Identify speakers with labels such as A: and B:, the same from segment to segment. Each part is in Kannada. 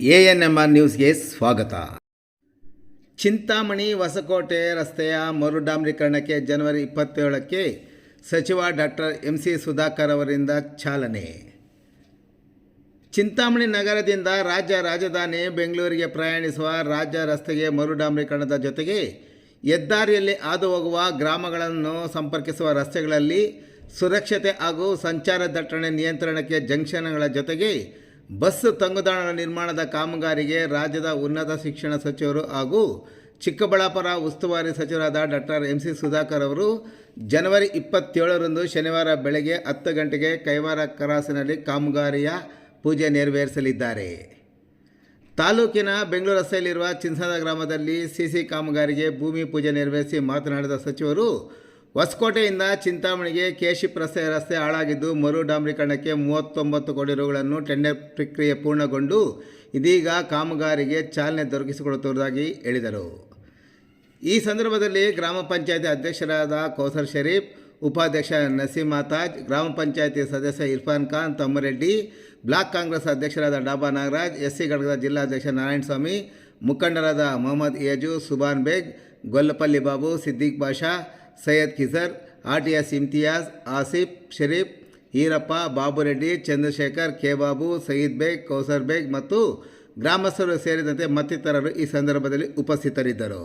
A: ಎ ಎನ್ ಎಂ ಆರ್ ನ್ಯೂಸ್ಗೆ ಸ್ವಾಗತ. ಚಿಂತಾಮಣಿ ಹೊಸಕೋಟೆ ರಸ್ತೆಯ ಮರು ಡಾಂಬರೀಕರಣಕ್ಕೆ ಜನವರಿ ಇಪ್ಪತ್ತೇಳಕ್ಕೆ ಸಚಿವ ಡಾಕ್ಟರ್ ಎಂ ಸಿ ಸುಧಾಕರ್ ಅವರಿಂದ ಚಾಲನೆ. ಚಿಂತಾಮಣಿ ನಗರದಿಂದ ರಾಜ್ಯ ರಾಜಧಾನಿ ಬೆಂಗಳೂರಿಗೆ ಪ್ರಯಾಣಿಸುವ ರಾಜ್ಯ ರಸ್ತೆಗೆ ಮರು ಡಾಂಬರೀಕರಣದ ಜೊತೆಗೆ ಹೆದ್ದಾರಿಯಲ್ಲಿ ಹಾದು ಹೋಗುವ ಗ್ರಾಮಗಳನ್ನು ಸಂಪರ್ಕಿಸುವ ರಸ್ತೆಗಳಲ್ಲಿ ಸುರಕ್ಷತೆ ಹಾಗೂ ಸಂಚಾರ ದಟ್ಟಣೆ ನಿಯಂತ್ರಣಕ್ಕೆ ಜಂಕ್ಷನ್ಗಳ ಜೊತೆಗೆ ಬಸ್ ತಂಗುದಾಣ ನಿರ್ಮಾಣದ ಕಾಮಗಾರಿಗೆ ರಾಜ್ಯದ ಉನ್ನತ ಶಿಕ್ಷಣ ಸಚಿವರು ಹಾಗೂ ಚಿಕ್ಕಬಳ್ಳಾಪುರ ಉಸ್ತುವಾರಿ ಸಚಿವರಾದ ಡಾಕ್ಟರ್ ಎಂ ಸಿ ಸುಧಾಕರ್ ಅವರು ಜನವರಿ ಇಪ್ಪತ್ತೇಳರಂದು ಶನಿವಾರ ಬೆಳಗ್ಗೆ ಹತ್ತು ಗಂಟೆಗೆ ಕೈವಾರ ಕರಾಸಿನಲ್ಲಿ ಕಾಮಗಾರಿಯ ಪೂಜೆ ನೆರವೇರಿಸಲಿದ್ದಾರೆ. ತಾಲೂಕಿನ ಬೆಂಗಳೂರು ರಸ್ತೆಯಲ್ಲಿರುವ ಚಿನ್ಸದ ಗ್ರಾಮದಲ್ಲಿ ಸಿಸಿ ಕಾಮಗಾರಿಗೆ ಭೂಮಿ ಪೂಜೆ ನೆರವೇರಿಸಿ ಮಾತನಾಡಿದ ಸಚಿವರು ಹೊಸಕೋಟೆಯಿಂದ ಚಿಂತಾಮಣಿಗೆ ಕೆಶಿಪ್ ರಸ್ತೆ ರಸ್ತೆ ಹಾಳಾಗಿದ್ದು ಮರು ಡಾಂಬರೀಕರಣಕ್ಕೆ ಮೂವತ್ತೊಂಬತ್ತು ಕೋಟಿ ರೂಗಳನ್ನು ಟೆಂಡರ್ ಪ್ರಕ್ರಿಯೆ ಪೂರ್ಣಗೊಂಡು ಇದೀಗ ಕಾಮಗಾರಿಗೆ ಚಾಲನೆ ದೊರಕಿಸಿಕೊಡುತ್ತಿರುವುದಾಗಿ ಹೇಳಿದರು. ಈ ಸಂದರ್ಭದಲ್ಲಿ ಗ್ರಾಮ ಪಂಚಾಯತಿ ಅಧ್ಯಕ್ಷರಾದ ಕೌಸರ್ ಶರೀಫ್, ಉಪಾಧ್ಯಕ್ಷ ನಸೀಮಾತಾಜ್, ಗ್ರಾಮ ಪಂಚಾಯತಿ ಸದಸ್ಯ ಇರ್ಫಾನ್ ಖಾನ್ ತಮ್ಮರೆಡ್ಡಿ, ಬ್ಲಾಕ್ ಕಾಂಗ್ರೆಸ್ ಅಧ್ಯಕ್ಷರಾದ ಡಾಬಾ ನಾಗರಾಜ್ ಎಸ್ ಸಿ ಘಟಕದ ಜಿಲ್ಲಾಧ್ಯಕ್ಷ ನಾರಾಯಣಸ್ವಾಮಿ, ಮುಖಂಡರಾದ Mohammed age Subhan Baig, Gollapalli Babu, Siddiq Basha Syed ಖಿಸರ್ R T S Imtiyaz, Asif Sharif, Eerappa, Babureddy, Chandrashekar K Babu Sayeed Baig, Kausar Baig ಮತ್ತು ಗ್ರಾಮಸ್ಥರು ಸೇರಿದಂತೆ ಮತ್ತಿತರರು ಈ ಸಂದರ್ಭದಲ್ಲಿ ಉಪಸ್ಥಿತರಿದ್ದರು.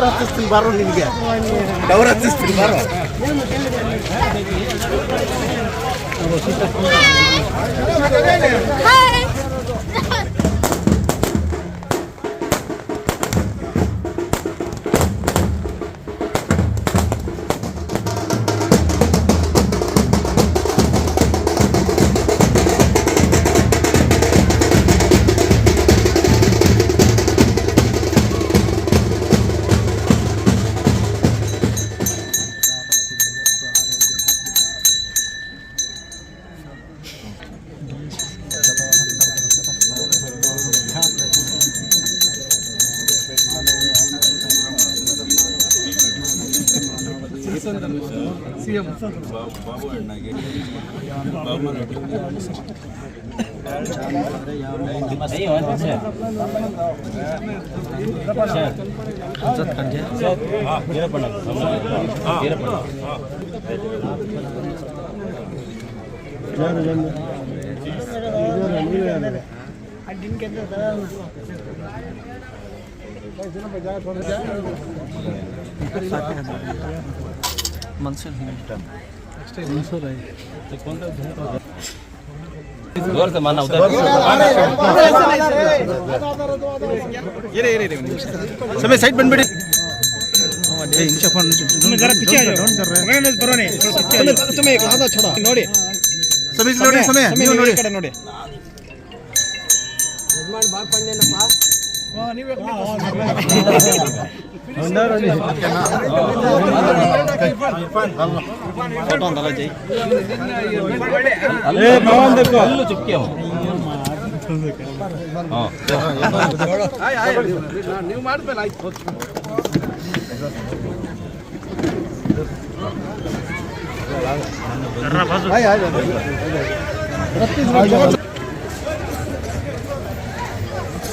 B: ತಮ್ಮ ಟವರ್ ಹತ್ತಿಸ್ತೀನಿ ಬಾರೋ ನಿನಗೆ ಟವರ್ ಹತ್ತಿಸ್ತೀನಿ ಬಾರೋ CM Babu and నాకు బాబు సార్ ಸಮಯ ಸೈಟ್ ಬಂದ್ಬಿಡಿ ನೋಡಿ ನೋಡಿ ಸಮಯ ನೀವು ನೋಡಿ ನೋಡಿ
C: ನೀವು ಮಾಡ್ಮೇಲೆ ಆಯ್ತು ಆಯ್ತು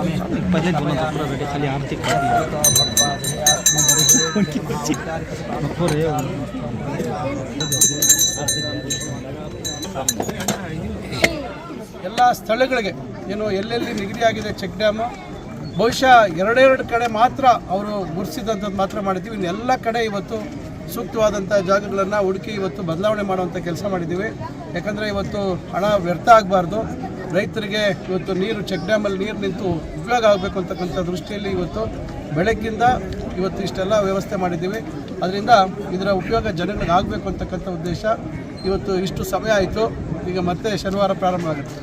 C: ಖಾಲಿ
D: ಎಲ್ಲ ಸ್ಥಳಗಳಿಗೆ, ಏನು ಎಲ್ಲೆಲ್ಲಿ ನಿಗದಿಯಾಗಿದೆ ಚೆಕ್ ಡ್ಯಾಮು ಬಹುಶಃ ಎರಡೆರಡು ಕಡೆ ಮಾತ್ರ ಅವರು ಮುರಿಸಿದಂಥದ್ದು ಮಾತ್ರ ಮಾಡಿದ್ದೀವಿ. ಇನ್ನೆಲ್ಲ ಕಡೆ ಇವತ್ತು ಸೂಕ್ತವಾದಂಥ ಜಾಗಗಳನ್ನು ಹುಡುಕಿ ಇವತ್ತು ಬದಲಾವಣೆ ಮಾಡುವಂಥ ಕೆಲಸ ಮಾಡಿದ್ದೀವಿ. ಯಾಕಂದರೆ ಇವತ್ತು ಹಣ ವ್ಯರ್ಥ ಆಗಬಾರ್ದು. ರೈತರಿಗೆ ಇವತ್ತು ನೀರು ಚೆಕ್ ಡ್ಯಾಮಲ್ಲಿ ನೀರು ನಿಂತು ಉಪಯೋಗ ಆಗಬೇಕು ಅಂತಕ್ಕಂಥ ದೃಷ್ಟಿಯಲ್ಲಿ ಇವತ್ತು ಬೆಳಗ್ಗಿಂದ ಇವತ್ತು ಇಷ್ಟೆಲ್ಲ ವ್ಯವಸ್ಥೆ ಮಾಡಿದ್ದೀವಿ. ಅದರಿಂದ ಇದರ ಉಪಯೋಗ ಜನಗಳಿಗೆ ಆಗಬೇಕು ಅಂತಕ್ಕಂಥ ಉದ್ದೇಶ ಇವತ್ತು ಇಷ್ಟು ಸಮಯ ಆಯಿತು. ಈಗ ಮತ್ತೆ ಶನಿವಾರ ಪ್ರಾರಂಭ ಆಗುತ್ತೆ.